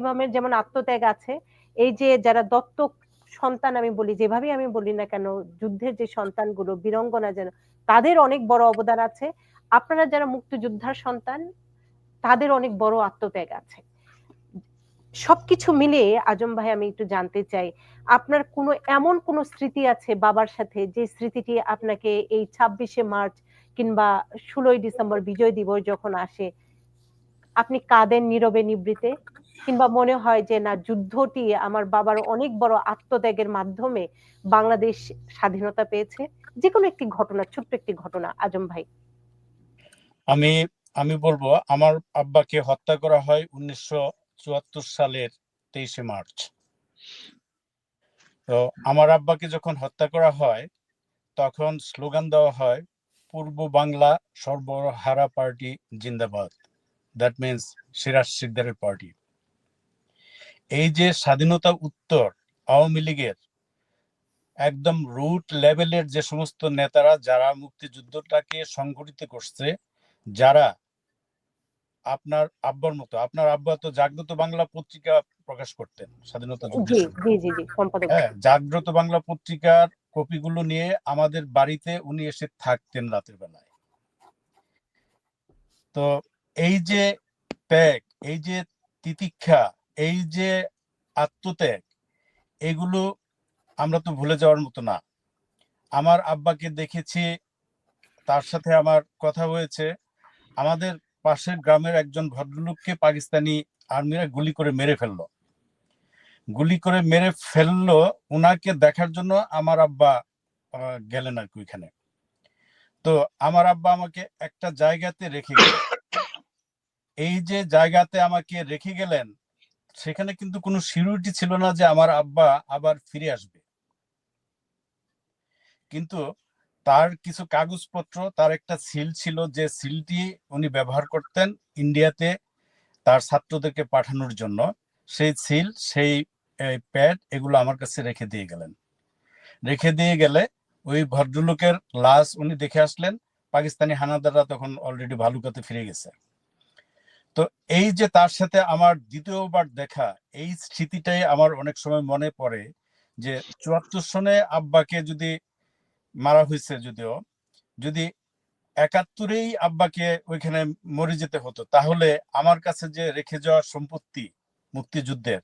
ইমামের যেমন আত্মত্যাগ আছে, এই যে যারা দত্তক সন্তান আমি বলি, যেভাবেই আমি বলি না কেন, যুদ্ধের যে সন্তানগুলো, বীরঙ্গনা যেন, তাদের অনেক বড় অবদান আছে। আপনারা যারা মুক্তিযোদ্ধার সন্তান, তাদের অনেক বড় আত্মত্যাগ আছে। সবকিছু মিলিয়ে আজম ভাই, আমি একটু জানতে চাই, আপনার কোনো, এমন কোন স্মৃতি আছে বাবার সাথে, যে স্মৃতিটি আপনাকে এই ছাব্বিশে মার্চ কিংবা ষোলোই ডিসেম্বর বিজয় দিবস যখন আসে আপনি কাঁদেন নীরবে নিবৃতে, কিংবা মনে হয় যে, না, যুদ্ধটি আমার বাবার অনেক বড় আত্মত্যাগের মাধ্যমে বাংলাদেশ স্বাধীনতা পেয়েছে। যে কোনো একটি ঘটনা, ছোট্ট একটি ঘটনা, আজম ভাই। আমি আমি বলব, আমার আব্বাকে হত্যা করা হয় উনিশশো চুয়াত্তর সালের তেইশে মার্চ। তো আমার আব্বাকে যখন হত্যা করা হয়, তখন স্লোগান দেওয়া হয়, পূর্ব বাংলা সর্বহারা পার্টি জিন্দাবাদ। দ্যাট মিনস সিরাজ সিকদারের পার্টি এই যে স্বাধীনতা উত্তর আওয়ামী লীগের একদম রুট লেভেলের যে সমস্ত নেতারা যারা মুক্তিযুদ্ধটাকে সংগঠিত করছে যারা আপনার আব্বার মতো আপনার আব্বা তো জাগ্রত বাংলা পত্রিকা প্রকাশ করতেন স্বাধীনতা হ্যাঁ জাগ্রত বাংলা পত্রিকার কপিগুলো নিয়ে আমাদের বাড়িতে উনি এসে থাকতেন রাতের বেলায়। তো এই যে ত্যাগ, এই যে তিতিক্ষা, এই যে আত্মত্যাগ, এগুলো আমরা তো ভুলে যাওয়ার মতো না। আমার আব্বাকে দেখেছি, তার সাথে আমার কথা হয়েছে। আমাদের পাশের গ্রামের একজন ভদ্রলোককে পাকিস্তানি আর্মিরা গুলি করে মেরে ফেলল। গুলি করে মেরে ফেলল, উনাকে দেখার জন্য আমার আব্বা গেলেন আর কি ওইখানে। তো আমার আব্বা আমাকে একটা জায়গাতে রেখে গেলেন। এই যে জায়গাতে আমাকে রেখে গেলেন, সেখানে কিন্তু কোনো সিকিউরিটি ছিল না যে আমার আব্বা আবার ফিরে আসবে। কিন্তু তার কিছু কাগজপত্র, তার একটা সিল ছিল যে সিলটি উনি ব্যবহার করতেন ইন্ডিয়াতে তার ছাত্রদেরকে পাঠানোর জন্য। সেই সিল, সেই প্যাড এগুলো আমার কাছে রেখে দিয়ে গেলেন। রেখে দিয়ে গেলে ওই ভদ্রলোকের লাশ উনি দেখে আসলেন। পাকিস্তানি হানাদাররা তখন অলরেডি ভালুকাতে ফিরে গেছে। তো এই যে তার সাথে আমার দ্বিতীয়বার দেখা, এই স্মৃতিটাই আমার অনেক সময় মনে পড়ে যে চুয়াত্তর সনে আব্বাকে যদি মারা হয়েছে যদিও, যদি একাত্তরেই আব্বাকে ওইখানে মরে যেতে হতো, তাহলে আমার কাছে যে রেখে যাওয়া সম্পত্তি মুক্তিযুদ্ধের,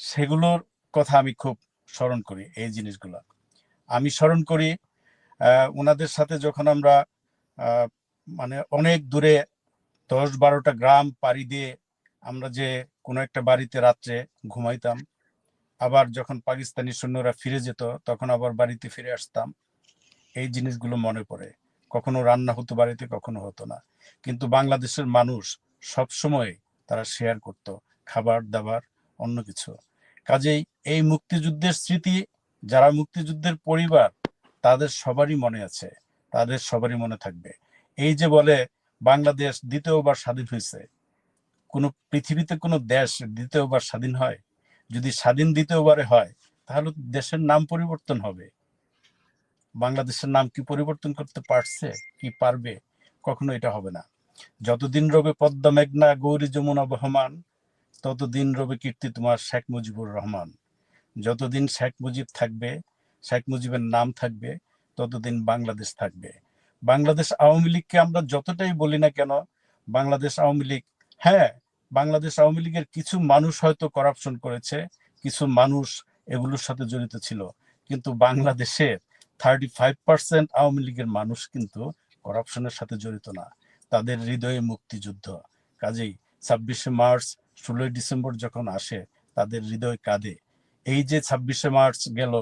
সেগুলোর কথা আমি খুব স্মরণ করি এই জিনিসগুলো। আমি স্মরণ করি ওনাদের সাথে যখন আমরা মানে অনেক দূরে দশ বারোটা গ্রাম পাড়ি দিয়ে আমরা যে কোনো একটা বাড়িতে রাত্রে ঘুমাইতাম, আবার যখন পাকিস্তানি সৈন্যরা ফিরে যেত, তখন আবার বাড়িতে ফিরে আসতাম। এই জিনিসগুলো মনে পড়ে। কখনো রান্না হতো বাড়িতে, কখনো হতো না। কিন্তু বাংলাদেশের মানুষ সব সময় তারা শেয়ার করত, খাবার দাবার, অন্য কিছু। কাজেই এই মুক্তিযুদ্ধের স্মৃতি, যারা মুক্তিযুদ্ধের পরিবার, তাদের সবারই মনে আছে, তাদের সবারই মনে থাকবে। এই যে বলে বাংলাদেশ দ্বিতীয়বার স্বাধীন হয়েছে। কোনো পৃথিবীতে কোনো দেশ দ্বিতীয়বার স্বাধীন হয়। যদি স্বাধীন দ্বিতীয়বারে হয়, তাহলে দেশের নাম পরিবর্তন হবে। বাংলাদেশের নাম কি পরিবর্তন করতে পারছে, কি পারবে, কখনো এটা হবে না। যতদিন রবে পদ্মা মেঘনা, গৌরী যমুনা বহমান, ততদিন রবে কীর্তি তোমার শেখ মুজিবুর রহমান। যতদিন শেখ মুজিব থাকবে, শেখ মুজিবের নাম থাকবে, ততদিন বাংলাদেশ থাকবে। বাংলাদেশ আওয়ামী লীগকে আমরা যতটাই বলি না কেন, বাংলাদেশ আওয়ামী লীগ হ্যাঁ বাংলাদেশ আওয়ামী লীগের কিছু মানুষ হয়তো করাপশন করেছে, কিছু মানুষ এগুলোর সাথে জড়িত ছিল, কিন্তু বাংলাদেশের থার্টি ফাইভ পার্সেন্ট আওয়ামী লীগের মানুষ কিন্তু করাপশনের সাথে জড়িত না, তাদের হৃদয়ে মুক্তিযুদ্ধ। কাজেই ছাব্বিশে মার্চ, ষোলোই ডিসেম্বর যখন আসে, তাদের হৃদয় কাঁদে। এই যে ছাব্বিশে মার্চ গেল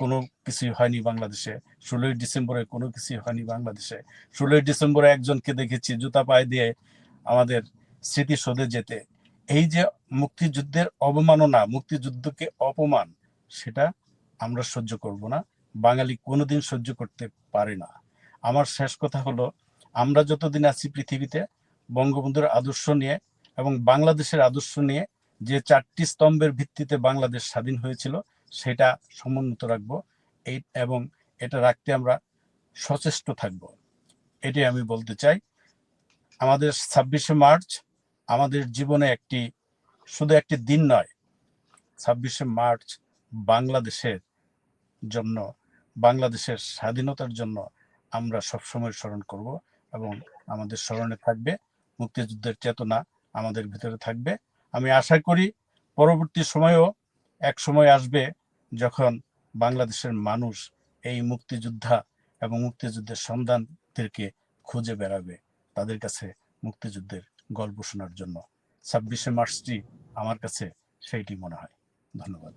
কোনো কিছুই হয়নি বাংলাদেশে। ষোলোই ডিসেম্বরে কোনো কিছুই হয়নি বাংলাদেশে। ষোলোই ডিসেম্বরে একজনকে দেখেছি জুতা পায়ে দিয়ে আমাদের স্মৃতি সদে যেতে। এই যে মুক্তিযুদ্ধের অবমাননা, মুক্তিযুদ্ধকে অপমান, সেটা আমরা সহ্য করব না। বাঙালি কোনোদিন সহ্য করতে পারে না। আমার শেষ কথা হলো, আমরা যতদিন আছি পৃথিবীতে, বঙ্গবন্ধুর আদর্শ নিয়ে এবং বাংলাদেশের আদর্শ নিয়ে যে চারটি স্তম্ভের ভিত্তিতে বাংলাদেশ স্বাধীন হয়েছিল সেটা সমুন্নত রাখব। এই এবং এটা রাখতে আমরা সচেষ্ট থাকব। এটাই আমি বলতে চাই। আমাদের ছাব্বিশে মার্চ আমাদের জীবনে একটি, শুধু একটি দিন নয়, ছাব্বিশে মার্চ বাংলাদেশের জন্য, বাংলাদেশের স্বাধীনতার জন্য আমরা সবসময় স্মরণ করব এবং আমাদের স্মরণে থাকবে। মুক্তিযুদ্ধের চেতনা আমাদের ভিতরে থাকবে। আমি আশা করি পরবর্তী সময়েও এক সময় আসবে যখন বাংলাদেশের মানুষ এই মুক্তিযোদ্ধা এবং মুক্তিযুদ্ধের সন্ধানদেরকে খুঁজে বেড়াবে তাদের কাছে মুক্তিযুদ্ধের গল্প শোনার জন্য। ছাব্বিশে মার্চটি আমার কাছে সেইটি মনে হয়। ধন্যবাদ।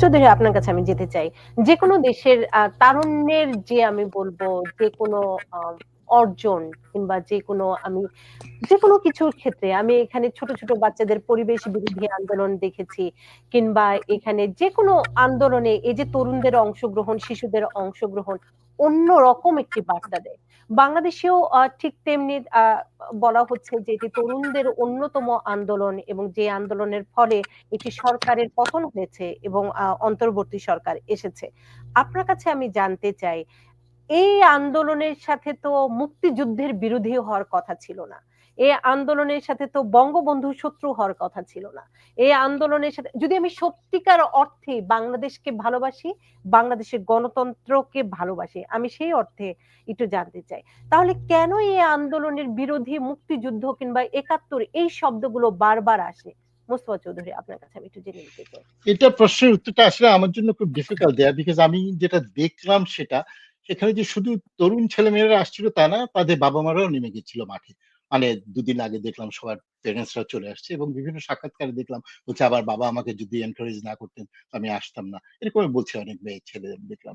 চৌধুরী, আপনার কাছে আমি যেতে চাই। যে কোনো দেশের তারুণ্যের যে আমি বলব, যে কোনো অর্জন কিংবা যে কোনো আমি যে কোনো কিছুর ক্ষেত্রে আমি এখানে ছোট ছোট বাচ্চাদের পরিবেশ বিরোধী আন্দোলন দেখেছি কিংবা এখানে যে কোনো আন্দোলনে এই যে তরুণদের অংশগ্রহণ, শিশুদের অংশগ্রহণ অন্য রকম একটি বার্তা দেয়। বাংলাদেশেও ঠিক তেমনি বলা হচ্ছে যে এটি তরুণদের অন্যতম আন্দোলন এবং যে আন্দোলনের ফলে একটি সরকারের পতন হয়েছে এবং অন্তর্বর্তী সরকার এসেছে। আপনার কাছে আমি জানতে চাই এই আন্দোলনের সাথে তো মুক্তিযুদ্ধের বিরোধী হওয়ার কথা ছিল না। এই আন্দোলনের সাথে তো বঙ্গবন্ধু শত্রু হওয়ার কথা ছিল না। এই আন্দোলনের সাথে, যদি আমি সত্যিকার অর্থে বাংলাদেশকে ভালোবাসি, বাংলাদেশের গণতন্ত্রকে ভালোবাসি, আমি সেই অর্থে একটু জানতে চাই। তাহলে কেন এই আন্দোলনের বিরোধী মুক্তিযুদ্ধ কিংবা একাত্তর এই শব্দগুলো বারবার আসে? মোস্তফা চৌধুরী, আপনার কাছে আমি একটু জেনে নিতে চাই। এটা প্রশ্নের উত্তরটা আসলে আমার জন্য খুব ডিফিকাল্ট দেয়া বিকজ আমি যেটা দেখলাম সেটা সেখানে যে শুধু তরুণ ছেলেমেয়েরা আসছিল তা না, তাদের বাবা মারাও নেমে গেছিল মাঠে। মানে দুদিন আগে দেখলাম সবার প্যারেন্টসরা চলে আসছে এবং বিভিন্ন সাক্ষাৎকারে দেখলাম বলছে, আবার বাবা আমাকে যদি এনকারেজ না করতেন, আমি আসতাম না। এরকম বলছে অনেক মেয়ে ছেলে দেখলাম।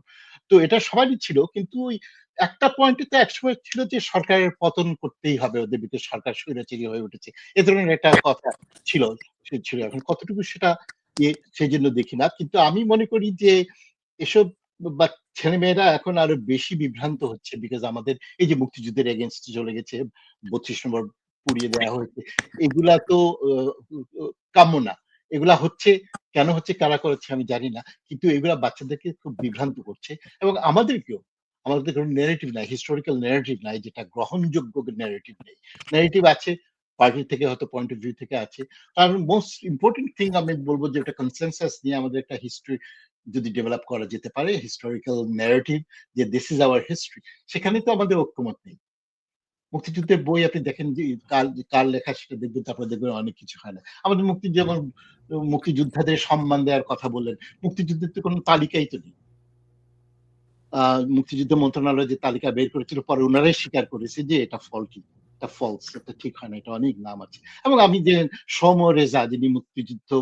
তো এটা সবারই ছিল, কিন্তু ওই একটা পয়েন্টে তো একসময় ছিল যে সরকারের পতন করতেই হবে, ওদের ভিতরে সরকার স্বৈরাচারী হয়ে উঠেছে। এ ধরনের একটা কথা ছিল ছিল। এখন কতটুকু সেটা সেই জন্য দেখি না, কিন্তু আমি মনে করি যে এসব বা ছেলে মেয়েরা এখন আরও বেশি বিভ্রান্ত হচ্ছে বিকজ আমাদের এই যে মুক্তিযুদ্ধের এগেনস্ট চলে গেছে বত্রিশ নম্বর পুড়িয়ে দেওয়া হয়েছে এগুলা তো কাম্য না। এগুলা হচ্ছে কেন হচ্ছে কারা করেছে আমি জানি না কিন্তু এগুলা বাচ্চাদেরকে খুব বিভ্রান্ত করছে এবং আমাদেরকেও আমাদের কোনো নেগেটিভ নাই হিস্টোরিক্যাল নেগেটিভ নাই যেটা গ্রহণযোগ্য নেগেটিভ নেই। নেগেটিভ আছে পার্টি থেকে হয়তো পয়েন্ট অফ ভিউ থেকে আছে। আর মোস্ট ইম্পর্টেন্ট থিং আমি বলব যে একটা কনসেনসাস নিয়ে আমাদের একটা হিস্ট্রি যদি ডেভেলপ করা যেতে পারে হিস্টোরিক্যাল ন্যারেটিভ যে দিস ইজ আওয়ার হিস্ট্রি সেখানে তো আমাদের ঐক্যমত নেই। মুক্তিযুদ্ধের বই আপনি দেখেন যে কার কার লেখা সেটা দেখবেন তারপরে দেখবেন অনেক কিছু হয় না। আমাদের মুক্তি যেমন মুক্তিযোদ্ধাদের সম্মান দেওয়ার কথা বললেন মুক্তিযুদ্ধের তো কোনো তালিকাই তো নেই। আহ মুক্তিযুদ্ধ মন্ত্রণালয় যে তালিকা বের করেছিল পরে ওনারাই স্বীকার করেছে যে এটা ফল্টি এটা ফলস এটা ঠিক হয় না এটা অনেক নাম আছে। এবং আমি যে সৌম রেজা যিনি মুক্তিযুদ্ধ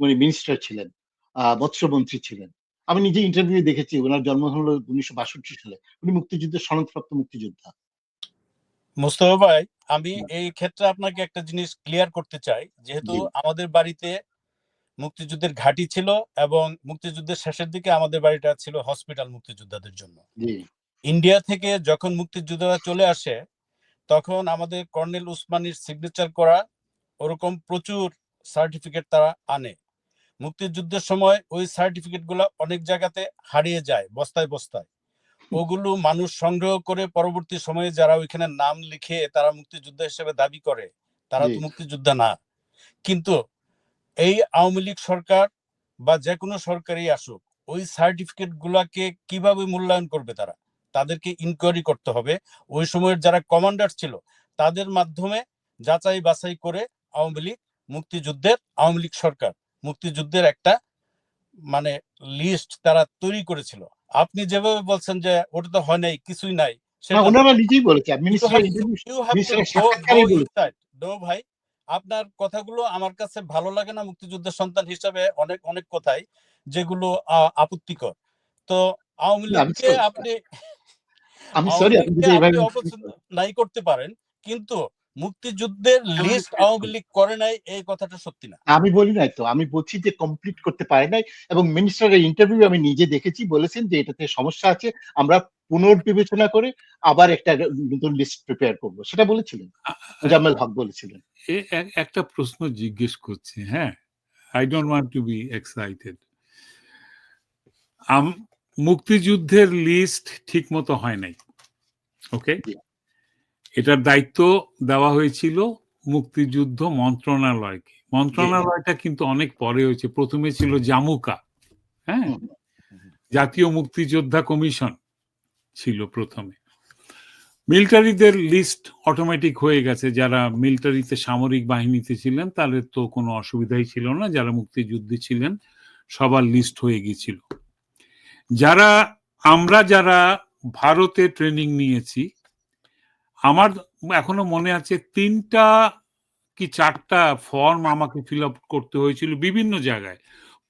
মিনিস্টার ছিলেন মৎস্যমন্ত্রী ছিলেন। আমি নিজে ইন্টারভিউ দেখেছি ওনার জন্ম হলো উনিশশো বাষট্টি সালে। উনি মুক্তিযুদ্ধের সনদপ্রাপ্ত মুক্তিযোদ্ধা। মুস্তফা ভাই আমি এই ক্ষেত্রে আপনাকে একটা জিনিস ক্লিয়ার করতে চাই। যেহেতু আমাদের বাড়িতে মুক্তিযুদ্ধের ঘাঁটি ছিল এবং মুক্তিযুদ্ধের শেষের দিকে আমাদের বাড়িটা ছিল হসপিটাল মুক্তিযোদ্ধাদের জন্য। ইন্ডিয়া থেকে যখন মুক্তিযোদ্ধারা চলে আসে তখন আমাদের কর্নেল উসমানির সিগনেচার করা ওরকম প্রচুর সার্টিফিকেট তারা আনে। মুক্তিযুদ্ধের সময় ওই সার্টিফিকেটগুলো অনেক জায়গাতে হারিয়ে যায় বস্তায় বস্তায়। ওগুলো মানুষ সংগ্রহ করে পরবর্তী সময়ে যারা ওইখানে নাম লিখে তারা মুক্তিযোদ্ধা হিসেবে দাবি করে তারা তো মুক্তিযোদ্ধা না। কিন্তু এই আওয়ামী লীগ সরকার বা যে কোনো সরকারই আসুক ওই সার্টিফিকেট গুলাকে কীভাবে মূল্যায়ন করবে তারা? তাদেরকে ইনকোয়ারি করতে হবে। ওই সময়ের যারা কমান্ডার ছিল তাদের মাধ্যমে যাচাই বাছাই করে আওয়ামী লীগ মুক্তিযুদ্ধের আওয়ামী লীগ সরকার মুক্তিযুদ্ধের একটা মানে লিস্ট তারা তৈরি করেছিল। আপনি যেভাবে বলছেন যে ওটা তো হয় নাই কিছুই নাই ওনারা নিজেই বলেছে. No ভাই আপনার কথাগুলো আমার কাছে ভালো লাগে না মুক্তিযুদ্ধের সন্তান হিসাবে অনেক অনেক কথাই যেগুলো আপত্তিকর। তো আওয়ামী লীগকে আপনি নাই করতে পারেন কিন্তু মুক্তিযুদ্ধের লিস্ট আওয়ামী লীগ করে নাই এই কথাটা সত্যি না। আমি বলি নাই তো আমি বলছি যে কমপ্লিট করতে পারে নাই এবং মিনিস্টারের ইন্টারভিউ আমি নিজে দেখেছি বলেছেন যে এটাতে সমস্যা আছে আমরা পুনর্বিবেচনা করে আবার একটা নতুন লিস্ট প্রিপেয়ার করব। সেটা বলেছিলেন মোজাম্মেল হক বলেছিলেন। একটা প্রশ্ন জিজ্ঞেস করছি হ্যাঁ? I don't want to be excited মুক্তিযুদ্ধের লিস্ট ঠিক মতো হয় নাই ওকে। এটার দায়িত্ব দেওয়া হয়েছিল মুক্তিযুদ্ধ মন্ত্রণালয়কে। মন্ত্রণালয়টা কিন্তু অনেক পরে হয়েছে। প্রথমে ছিল জামুকা হ্যাঁ? জাতীয় মুক্তিযোদ্ধা কমিশন ছিল প্রথমে। মিলিটারিদের লিস্ট অটোমেটিক হয়ে গেছে। যারা মিলিটারিতে সামরিক বাহিনীতে ছিলেন তাদের তো কোনো অসুবিধাই ছিল না। যারা মুক্তিযুদ্ধে ছিলেন সবার লিস্ট হয়ে গিয়েছিল। যারা আমরা যারা ভারতে ট্রেনিং নিয়েছি আমার এখনও মনে আছে তিনটা কি চারটা ফর্ম আমাকে ফিল আপ করতে হয়েছিল বিভিন্ন জায়গায়।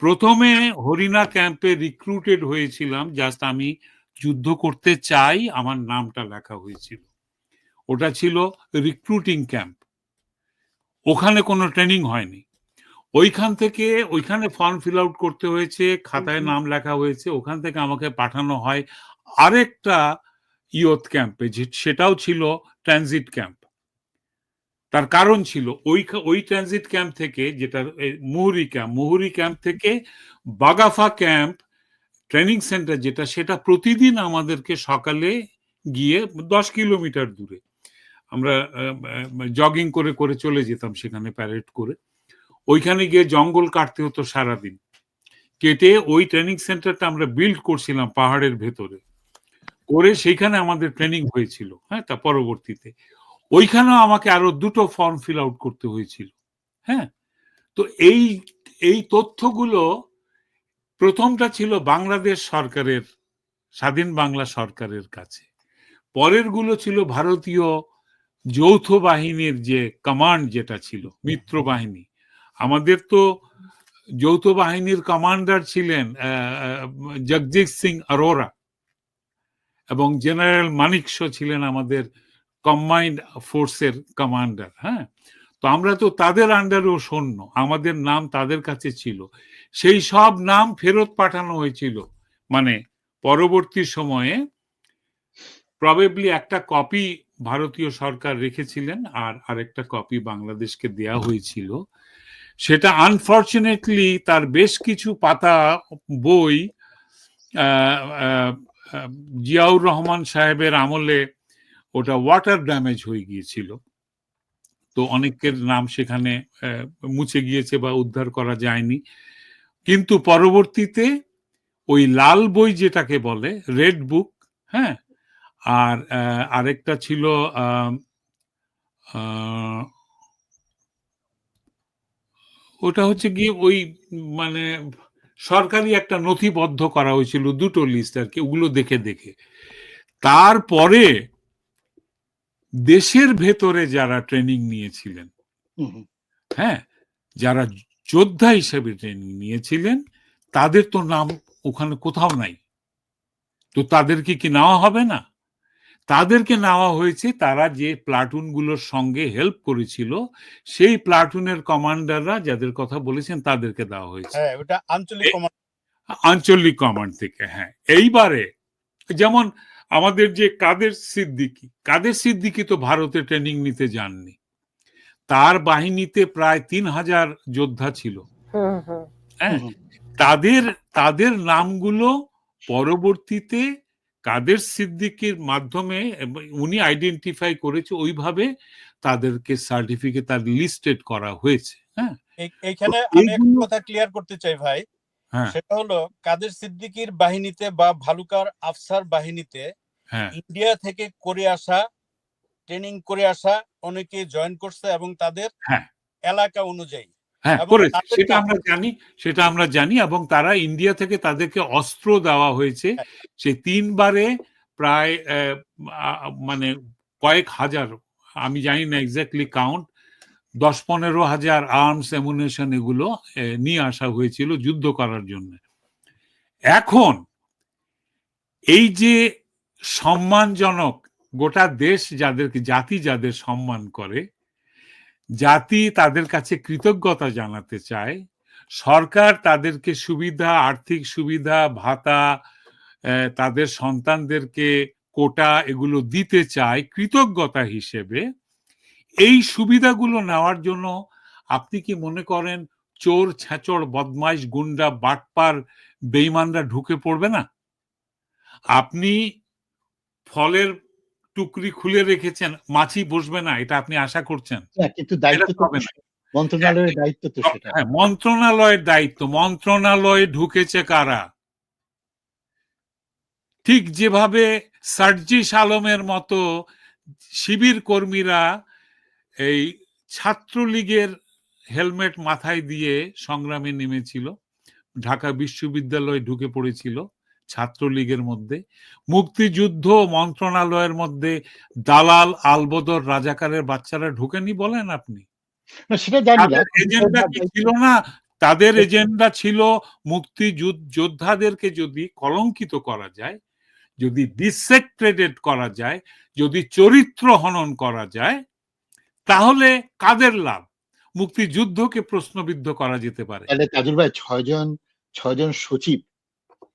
প্রথমে হরিণা ক্যাম্পে রিক্রুটেড হয়েছিলাম জাস্ট আমি যুদ্ধ করতে চাই আমার নামটা লেখা হয়েছিল। ওটা ছিল রিক্রুটিং ক্যাম্প ওখানে কোনো ট্রেনিং হয়নি। ওইখান থেকে ওইখানে ফর্ম ফিল আউট করতে হয়েছে খাতায় নাম লেখা হয়েছে ওখান থেকে আমাকে পাঠানো হয়। আরেকটা ইয়ত ক্যাম্পে যে সেটাও ছিল ট্রানজিট ক্যাম্প। তার কারণ ছিল ওই ওই ট্রানজিট ক্যাম্প থেকে যেটা মুহুরি ক্যাম্প মুহুরি ক্যাম্প থেকে বাগাফা ক্যাম্প ট্রেনিং সেন্টার যেটা, সেটা প্রতিদিন আমাদেরকে সকালে গিয়ে দশ কিলোমিটার দূরে আমরা জগিং করে করে চলে যেতাম সেখানে প্যারেড করে। ওইখানে গিয়ে জঙ্গল কাটতে হতো সারাদিন। কেটে ওই ট্রেনিং সেন্টারটা আমরা বিল্ড করছিলাম পাহাড়ের ভেতরে। করে সেইখানে আমাদের ট্রেনিং হয়েছিল হ্যাঁ তা পরবর্তীতে। ওইখানেও আমাকে আরও দুটো ফর্ম ফিল আউট করতে হয়েছিল হ্যাঁ। তো এই এই তথ্যগুলো প্রথমটা ছিল বাংলাদেশ সরকারের, স্বাধীন বাংলা সরকারের কাছে। পরেরগুলো ছিল ভারতীয় যৌথ বাহিনীর যে কমান্ড যেটা ছিল, মিত্র বাহিনী। আমাদের তো যৌথ বাহিনীর কমান্ডার ছিলেন জগজিৎ সিং আরোরা। এবং জেনারেল মানিক শো ছিলেন আমাদের কম্বাইন্ড ফোর্সের কমান্ডার হ্যাঁ? তো আমরা তো তাদের আন্ডারেও সৈন্য, আমাদের নাম তাদের কাছে ছিল। সেই সব নাম ফেরত পাঠানো হয়েছিল। মানে পরবর্তী সময়ে প্রবেবলি একটা কপি ভারতীয় সরকার রেখেছিলেন আর আরেকটা কপি বাংলাদেশকে দেয়া হয়েছিল। সেটা আনফর্চুনেটলি তার বেশ কিছু পাতা, বই জিয়াউর রহমান সাহেবের আমলে ওটা ওয়াটার ড্যামেজ হয়ে গিয়েছিল। তো অনেকের নাম সেখানে মুছে গিয়েছে বা উদ্ধার করা যায়নি। কিন্তু পরবর্তীতে ওই লাল বই যেটাকে বলে রেড বুক হ্যাঁ আর আরেকটা ছিল ওটা হচ্ছে গিয়ে ওই মানে সরকারি একটা নথিবদ্ধ করা হয়েছিল দুটো লিস্ট আর কি ওগুলো দেখে দেখে। তারপরে দেশের ভেতরে যারা ট্রেনিং নিয়েছিলেন হ্যাঁ যারা যোদ্ধা হিসেবে ট্রেনিং নিয়েছিলেন তাদের তো নাম ওখানে কোথাও নাই। তো তাদেরকে কি নেওয়া হবে না? তাদেরকে নেওয়া হয়েছে তারা যে প্লাটুনগুলোর সঙ্গে হেল্প করেছিল সেই প্লাটুনের কমান্ডাররা যাদের কথা বলেছেন তাদেরকে দেওয়া হয়েছে। হ্যাঁ আঞ্চলিক কমান্ড আঞ্চলিক কমান্ড থেকে হ্যাঁ। এইবারে যেমন আমাদের যে কাদের সিদ্দিকি কাদের সিদ্দিকি তো ভারতে ট্রেনিং নিতে যাননি। তার বাহিনীতে প্রায় তিন হাজার যোদ্ধা ছিল। হ্যাঁ তাদের তাদের নামগুলো পরবর্তীতে কাদের সিদ্দিকির মাধ্যমে উনি আইডেন্টিফাই করেছে ওইভাবে তাদেরকে সার্টিফিকেট তার লিস্টেড করা হয়েছে হ্যাঁ? এইখানে আমি একটা কথা ক্লিয়ার করতে চাই ভাই। হ্যাঁ। সেটা হলো কাদের সিদ্দিকির বাহিনীতে বা ভালুকার আফসার বাহিনীতে হ্যাঁ। ইন্ডিয়া থেকে করে আসা ট্রেনিং করে আসা অনেকে জয়েন করছে এবং তাদের হ্যাঁ। এলাকা অনুযায়ী। হ্যাঁ করেছে সেটা আমরা জানি সেটা আমরা জানি এবং তারা ইন্ডিয়া থেকে তাদেরকে অস্ত্র দেওয়া হয়েছে। সে তিনবারে প্রায় মানে কয়েক হাজার আমি জানি না এক্স্যাক্টলি কাউন্ট দশ পনেরো হাজার আর্মস এমুনেশন এগুলো নিয়ে আসা হয়েছিল যুদ্ধ করার জন্য। এখন এই যে সম্মানজনক গোটা দেশ যাদেরকে জাতি যাদের সম্মান করে জাতি তাদের কাছে কৃতজ্ঞতা জানাতে চায়। সরকার তাদেরকে সুবিধা, আর্থিক সুবিধা, ভাতা তাদের সন্তানদেরকে কোটা এগুলো দিতে চায় কৃতজ্ঞতা হিসেবে। এই সুবিধাগুলো নেওয়ার জন্য আপনি কি মনে করেন চোর, ছ্যাচড়, বদমাইশ, গুন্ডা, বাটপার, বেইমানরা ঢুকে পড়বে না? আপনি ফলের টুকরি খুলে রেখেছেন মাছি বসবে না এটা আপনি আশা করছেন? কিন্তু দায়িত্ব। মন্ত্রণালয়ের দায়িত্ব তো সেটা। হ্যাঁ মন্ত্রণালয়ের দায়িত্ব মন্ত্রণালয়ে ঢুকেছে কারা? ঠিক যেভাবে সার্জিস আলমের মতো শিবির কর্মীরা এই ছাত্রলীগের হেলমেট মাথায় দিয়ে সংগ্রামে নেমেছিল ঢাকা বিশ্ববিদ্যালয়ে ঢুকে পড়েছিল ছাত্রলীগের মধ্যে মুক্তিযুদ্ধ মন্ত্রণালয়ের মধ্যে দালাল আলবদর রাজাকারের বাচ্চারা ঢুকেনি বলেন আপনি? সেটা জানি এজেন্ডা কি ছিল না? তাদের এজেন্ডা ছিল মুক্তি যোদ্ধাদেরকে যদি কলঙ্কিত করা যায় যদি ডিসেক্টেডেড করা যায় যদি চরিত্র হনন করা যায় তাহলে কাদের লাভ? মুক্তিযুদ্ধকে প্রশ্নবিদ্ধ করা যেতে পারে। তাহলে তাজুল ভাই ছয়জন ছয়জন সচিব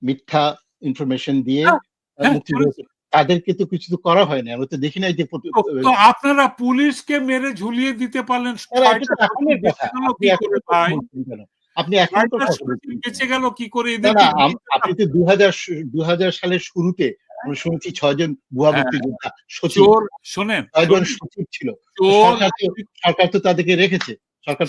মিথ্যা ইনফরমেশন দিয়ে হ্যাঁ, হ্যাঁ, তাদেরকে তো কিছু তো করা হয় না। আমরা তো দেখি নাই যে আপনারা পুলিশকে মেরে ঝুলিয়ে দিতে পারলেন আপনি এখন বেঁচে গেল কি করে? আপনি তো দুই হাজার সালের শুরুতে আমরা শুনছি ছয়জন ভুয়া হ্যাঁ। মুক্তিযোদ্ধা সচিব। শোনেন ছয়জন সচিব ছিল। সরকার তো তাদেরকে রেখেছে। সরকার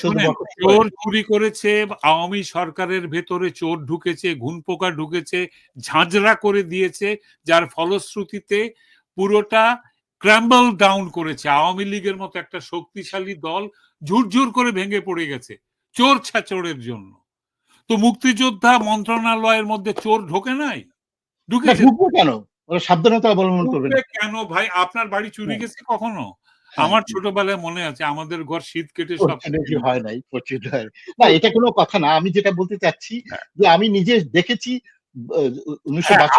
চোর চুরি করেছে আওয়ামী সরকারের ভেতরে চোর ঢুকেছে ঘুনপোকা ঢুকেছে ঝাঁঝরা করে দিয়েছে যার ফলশ্রুতিতে পুরোটা ক্র্যাম্বল ডাউন করেছে। আওয়ামী লীগের মতো একটা শক্তিশালী দল ঝুরঝুর করে ভেঙে পড়ে গেছে চোর ছাচোরের জন্য। তো মুক্তিযোদ্ধা মন্ত্রণালয়ের মধ্যে চোর ঢোকে নাই? না, ঢুকেছে কেন? ওরা সাবধানতা অবলম্বন ঢুকবে কেন ভাই? আপনার বাড়ি চুরি হ্যাঁ। গেছে কখনো? আমার ছোটবেলায় মনে আছে আমাদের ঘর শীত কেটে সব হয় নাই হয় না এটা কোনো কথা না আমি যেটা বলতে চাচ্ছি হ্যাঁ। যে আমি নিজে দেখেছি উনিশশো হ্যাঁ,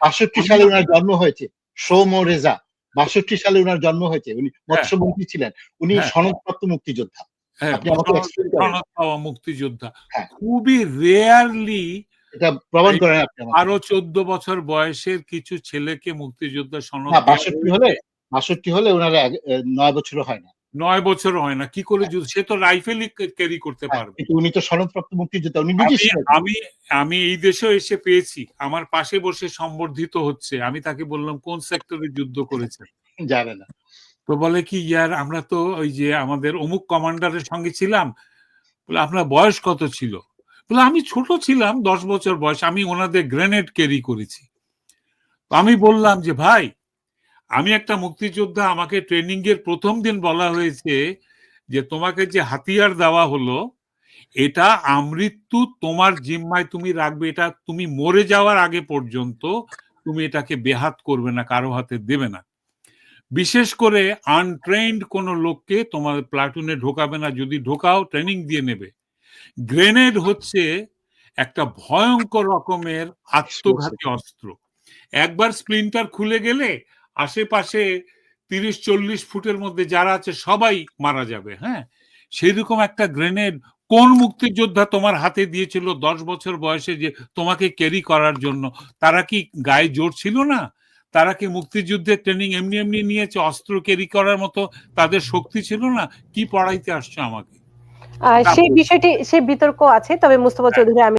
বাষট্টি সালে ওনার জন্ম হয়েছে সৌম রেজা। বাষট্টি সালে ওনার জন্ম হয়েছে উনি মৎস্যমন্ত্রী ছিলেন উনি হ্যাঁ। সনদপ্রাপ্ত মুক্তিযোদ্ধা। হ্যাঁ, মুক্তিযোদ্ধা। হ্যাঁ। খুবই রেয়ারলি এটা প্রমাণ করেন আপনি। আরও চোদ্দ বছর বয়সের কিছু ছেলেকে মুক্তিযোদ্ধা সনদ বাষট্টি হলে বাষট্টি হলে ওনার নয় বছর হয় না। নয় বছর হয় না। কি করে যুদ্ধ- সে তো রাইফেলই ক্যারি করতে হ্যাঁ, পারবে। উনি তো সনদপ্রাপ্ত মুক্তিযোদ্ধা উনি আমি আমি এই দেশেও এসে পেয়েছি। আমার পাশে বসে সম্বর্ধিত হচ্ছে। আমি তাকে বললাম কোন সেক্টরে যুদ্ধ করেছে জানে না। তো বলে কি ইয়ার আমরা তো ওই যে আমাদের অমুক কমান্ডারের সঙ্গে ছিলাম। বলে আপনার বয়স কত ছিল? বলে আমি ছোট ছিলাম দশ বছর বয়স। আমি ওনাদের গ্রেনেড ক্যারি করেছি। তো আমি বললাম যে ভাই আমি একটা মুক্তিযোদ্ধা, আমাকে ট্রেনিং এর প্রথম দিন বলা হয়েছে যে, তোমাকে যে হাতিয়ার দেওয়া হলো, এটা আমৃত্যু তোমার জিম্মায় তুমি রাখবে, এটা তুমি মরে যাওয়ার আগে পর্যন্ত তুমি এটাকে বেহাত করবে না, কারও হাতে দেবে না। বিশেষ করে আনট্রেন্ড কোনো লোককে তোমার প্লাটুনে ঢোকাবে না, যদি ঢোকাও ট্রেনিং দিয়ে নেবে। গ্রেনেড হচ্ছে একটা ভয়ঙ্কর রকমের আত্মঘাতী অস্ত্র। একবার স্প্লিন্টার খুলে গেলে আশেপাশে তিরিশ চল্লিশ ফুটের মধ্যে যারা আছে সবাই মারা যাবে হ্যাঁ? সেরকম একটা গ্রেনেড কোন মুক্তিযোদ্ধা তোমার হাতে দিয়েছিল দশ বছর বয়সে যে তোমাকে ক্যারি করার জন্য? তারা কি গায়ে জোর ছিল না? তারা কি মুক্তিযুদ্ধের ট্রেনিং এমনি এমনি নিয়েছে অস্ত্র ক্যারি করার মতো তাদের শক্তি ছিল না? কি পড়াইতে আসছো আমাকে? সেই বিষয়টি সেই বিতর্ক আছে তবে মুস্তফা চৌধুরী আমি